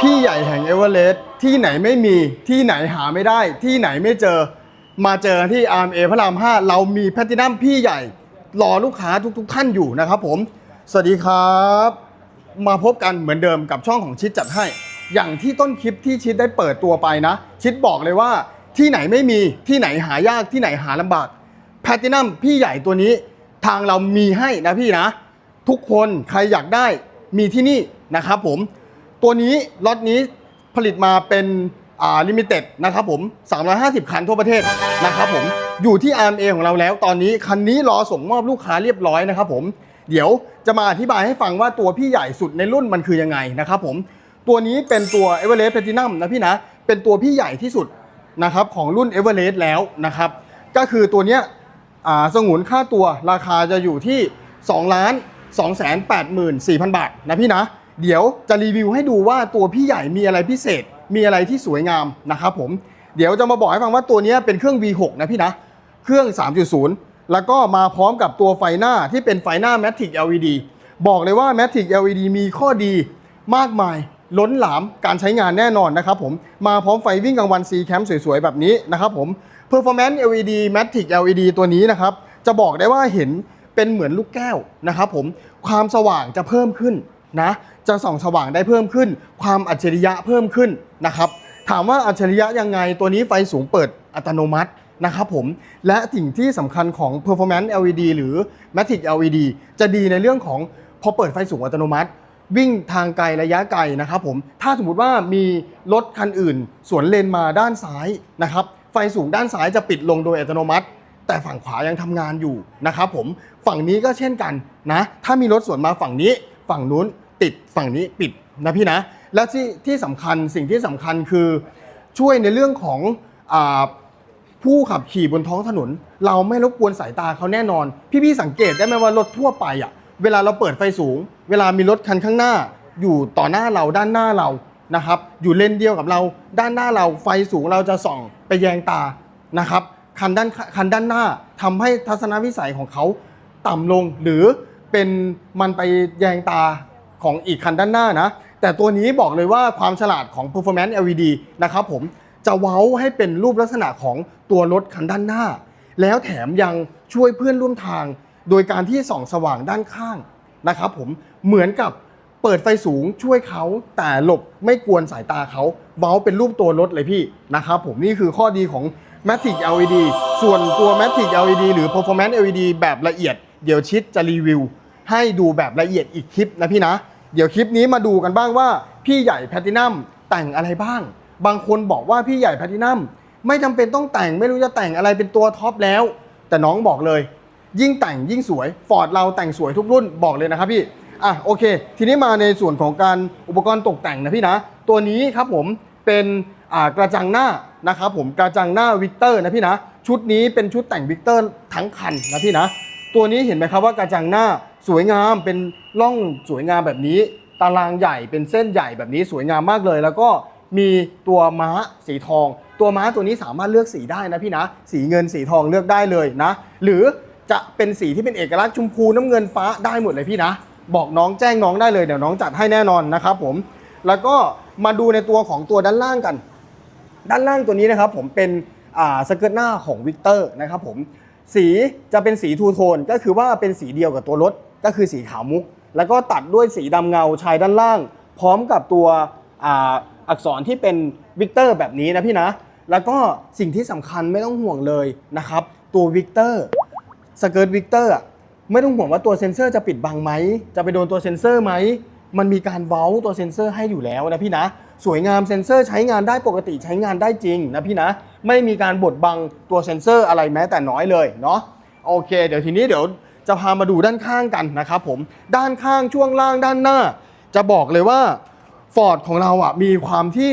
พี่ใหญ่แห่งเอเวอเรสต์ที่ไหนไม่มีที่ไหนหาไม่ได้ ที่ไหนไม่เจอ มาเจอที่ RMA พระราม 5 เรามีแพลตินัมพี่ใหญ่รอลูกค้าทุกๆท่านอยู่นะครับผม สวัสดีครับ มาพบกันเหมือนเดิมกับช่องของชิดจัดให้ อย่างที่ต้นคลิปที่ชิดได้เปิดตัวไปนะ ชิดบอกเลยว่าที่ไหนไม่มีที่ไหนหายากที่ไหนหาลำบากแพลตินัมพี่ใหญ่ตัวนี้ทางเรามีให้นะพี่นะ ทุกคนใครอยากได้มีที่นี่นะครับผม ตัวนี้ล็อตนี้ผลิตมาเป็นอ่าลิมิเต็ดนะครับผม 350 คันทั่วประเทศนะครับผม อยู่ที่ RMA ของเราแล้ว ตอนนี้คันนี้รอส่งมอบลูกค้าเรียบร้อยนะครับผม เดี๋ยวจะมาอธิบายให้ฟังว่าตัวพี่ใหญ่สุดในรุ่นมันคือยังไงนะครับผม ตัวนี้เป็นตัว e v e r e s t Platinum นะพี่นะ เป็นตัวพี่ใหญ่ที่สุดนะครับของรุ่น e v e r e s t แล้วนะครับ ก็คือตัวเนี้ยสงวนค่าตัวราคาจะอยู่ที่2ล้าน2 8 4 0 0 0 บาทนะพี่นะ เดี๋ยวจะรีวิวให้ดูว่าตัวพี่ใหญ่มีอะไรพิเศษ มีอะไรที่สวยงามนะครับผม เดี๋ยวจะมาบอกให้ฟังว่าตัวนี้เป็นเครื่อง V6 นะพี่นะ เครื่อง 3.0 แล้วก็มาพร้อมกับตัวไฟหน้าที่เป็นไฟหน้า Matic LED บอกเลยว่า Matic LED มีข้อดีมากมายล้นหลามการใช้งานแน่นอนนะครับผม มาพร้อมไฟวิ่งกลางวัน C Cam สวยๆ แบบนี้นะครับผม Performance LED Matic LED ตัวนี้นะครับ จะบอกได้ว่าเห็นเป็นเหมือนลูกแก้วนะครับผม ความสว่างจะเพิ่มขึ้นนะ จะส่องสว่างได้เพิ่มขึ้น ความอัจฉริยะเพิ่มขึ้นนะครับ ถามว่าอัจฉริยะยังไงตัวนี้ไฟสูงเปิดอัตโนมัตินะครับผม และสิ่งที่สำคัญของ Performance LED หรือ Matic LED จะดีในเรื่องของพอเปิดไฟสูงอัตโนมัติ วิ่งทางไกลระยะไกลนะครับผม ถ้าสมมติว่ามีรถคันอื่น สวนเลนมาด้านซ้ายนะครับไฟสูงด้านซ้ายจะปิดลงโดยอัตโนมัติ แต่ฝั่งขวายังทำงานอยู่นะครับผมฝั่งนี้ก็เช่นกันนะถ้ามีรถสวนมาฝั่งนี้ฝั่งนู้น ติดฝั่งนี้ปิดนะพี่นะ และที่ที่สำคัญสิ่งที่สำคัญคือช่วยในเรื่องของอาผู้ขับขี่บนท้องถนน เราไม่รบกวนสายตาเขาแน่นอน พี่ๆสังเกตได้ไหมว่ารถทั่วไปอะเวลาเราเปิดไฟสูง เวลามีรถคันข้างหน้า อยู่ต่อหน้าเราด้านหน้าเรานะครับ อยู่เลนเดียวกับเราด้านหน้าเราไฟสูงเราจะส่องไปแยงตานะครับคันด้านคันด้านหน้าทำให้ทัศนวิสัยของเขาต่ำลงหรือเป็นมันไปแยงตา ของอีกคันด้านหน้านะ แต่ตัวนี้บอกเลยว่าความฉลาดของ performance LED นะครับผมจะเว้าให้เป็นรูปลักษณะของตัวรถคันด้านหน้า แล้วแถมยังช่วยเพื่อนร่วมทาง โดยการที่ส่องสว่างด้านข้างนะครับผมเหมือนกับเปิดไฟสูงช่วยเขาแต่หลบไม่กวนสายตาเขาเว้าเป็นรูปตัวรถเลยพี่นะครับผมนี่คือข้อดีของ Matic LED ส่วนตัว Matic LED หรือ Performance LED แบบละเอียด เดี๋ยวชิดจะรีวิว ให้ดูแบบละเอียดอีกคลิปนะพี่นะ เดี๋ยวคลิปนี้มาดูกันบ้างว่าพี่ใหญ่แพลตินัมแต่งอะไรบ้าง บางคนบอกว่าพี่ใหญ่แพลตินัมไม่จำเป็นต้องแต่งไม่รู้จะแต่งอะไรเป็นตัวท็อปแล้ว แต่น้องบอกเลย ยิ่งแต่งยิ่งสวยฟอร์ดเราแต่งสวยทุกรุ่นบอกเลยนะครับพี่อะโอเค ทีนี้มาในส่วนของการอุปกรณ์ตกแต่งนะพี่นะ ตัวนี้ครับผมเป็นกระจังหน้านะครับผมกระจังหน้าวิกเตอร์นะพี่นะ ชุดนี้เป็นชุดแต่งวิกเตอร์ทั้งคันนะพี่นะ ตัวนี้เห็นไหมครับว่ากระจังหน้า สวยงามเป็นร่องสวยงามแบบนี้ ตารางใหญ่เป็นเส้นใหญ่แบบนี้สวยงามมากเลย แล้วก็มีตัวม้าสีทอง ตัวม้าตัวนี้สามารถเลือกสีได้นะพี่นะ สีเงินสีทองเลือกได้เลยนะ หรือจะเป็นสีที่เป็นเอกลักษณ์ชมพูน้ำเงินฟ้าได้หมดเลยพี่นะ บอกน้องแจ้งน้องได้เลยเดี๋ยวน้องจัดให้แน่นอนนะครับผมแล้วก็มาดูในตัวของตัวด้านล่างกัน ด้านล่างตัวนี้นะครับผมเป็นสเกิร์ตหน้าของวิกเตอร์นะครับผมสีจะเป็นสีทูโทนก็คือว่าเป็นสีเดียวกับตัวรถ ก็คือสีขาวมุก แล้วก็ตัดด้วยสีดำเงาชายด้านล่าง พร้อมกับตัวอาอักษรที่เป็นวิกเตอร์แบบนี้นะพี่นะ แล้วก็สิ่งที่สำคัญไม่ต้องห่วงเลยนะครับ ตัววิกเตอร์สเกิร์ตวิกเตอร์ไม่ต้องห่วงว่าตัวเซ็นเซอร์จะปิดบังไหม จะไปโดนตัวเซ็นเซอร์ไหม มันมีการเว้าตัวเซ็นเซอร์ให้อยู่แล้วนะพี่นะ สวยงามเซ็นเซอร์ใช้งานได้ปกติใช้งานได้จริงนะพี่นะ ไม่มีการบดบังตัวเซ็นเซอร์อะไรแม้แต่น้อยเลยเนาะ โอเค เดี๋ยวทีนี้เดี๋ยว จะพามาดูด้านข้างกันนะครับผมด้านข้างช่วงล่างด้านหน้า จะบอกเลยว่าฟอร์ดของเราอะมีความที่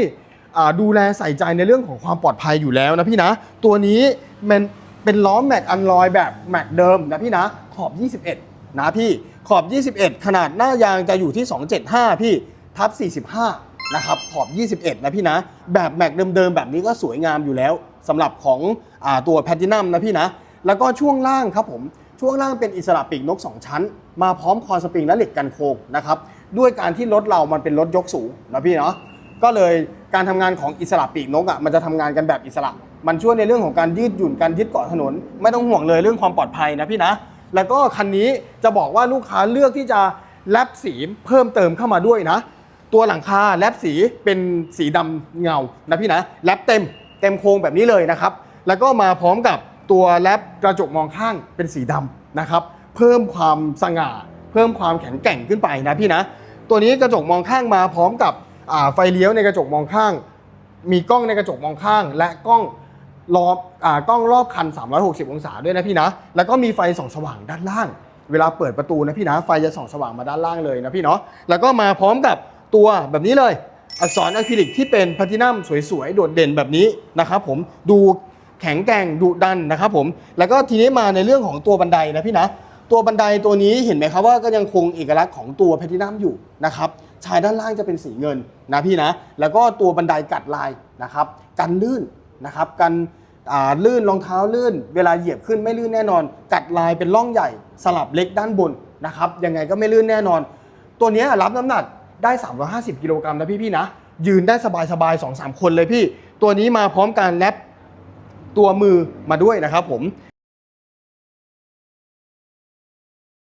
ดูแลใส่ใจในเรื่องของความปลอดภัยอยู่แล้วนะพี่นะ ตัวนี้มันเป็นล้อแม็กอันลอยแบบแม็กเดิมนะพี่นะขอบ 21 นะพี่ขอบ 21 ขนาดหน้ายางจะอยู่ที่ 275 พี่ทับ 45 นะครับ ขอบ 21 นะพี่นะ แบบแม็กเดิมๆ แบบนี้ก็สวยงามอยู่แล้วสำหรับของอตัวแพทินัมนะพี่นะ แล้วก็ช่วงล่างครับผม ช่วงล่างเป็นอิสระปีกนก 2 ชั้น มาพร้อมคอสปริงและเหล็กกันโค้งนะครับด้วยการที่รถเรามันเป็นรถยกสูงนะพี่เนาะก็เลยการทำงานของอิสระปีกนกอะมันจะทำงานกันแบบอิสระ มันช่วยในเรื่องของการยืดหยุ่นการยึดเกาะถนน ไม่ต้องห่วงเลยเรื่องความปลอดภัยนะพี่นะ แล้วก็คันนี้จะบอกว่าลูกค้าเลือกที่จะแลบสีเพิ่มเติมเข้ามาด้วยนะ ตัวหลังคาแลบสีเป็นสีดำเงานะพี่นะแลบเต็มเต็มโครงแบบนี้เลยนะครับ แล้วก็มาพร้อมกับ ตัวแลบกระจกมองข้างเป็นสีดำนะครับเพิ่มความสง่า เพิ่มความแข็งแกร่งขึ้นไปนะพี่นะ ตัวนี้กระจกมองข้างมาพร้อมกับไฟเลี้ยวในกระจกมองข้าง มีกล้องในกระจกมองข้าง และกล้องรอบกล้องรอบคัน 360 องศาด้วยนะพี่นะ แล้วก็มีไฟส่องสว่างด้านล่าง เวลาเปิดประตูนะพี่นะ ไฟจะส่องสว่างมาด้านล่างเลยนะพี่เนาะ แล้วก็มาพร้อมกับตัวแบบนี้เลย อักษรอะคริลิกที่เป็นแพลตินัมสวยๆ โดดเด่นแบบนี้นะครับผม ดู แข็งแกร่งดุดันนะครับผมแล้วก็ทีนี้มาในเรื่องของตัวบันไดนะพี่นะตัวบันไดตัวนี้เห็นไหมครับว่าก็ยังคงเอกลักษณ์ของตัวแพลตินัมอยู่นะครับชายด้านล่างจะเป็นสีเงินนะพี่นะแล้วก็ตัวบันไดกัดลายนะครับกันลื่นนะครับกันลื่นรองเท้าลื่น เวลาเหยียบขึ้นไม่ลื่นแน่นอน กัดลายเป็นร่องใหญ่สลับเล็กด้านบนนะครับยังไงก็ไม่ลื่นแน่นอน ตัวนี้รับน้ำหนักได้ 350 กิโลกรัมนะพี่พี่ๆนะยืนได้สบายๆ2-3คนเลยพี่ ตัวนี้มาพร้อมการแรป ตัวมือมาด้วยนะครับผม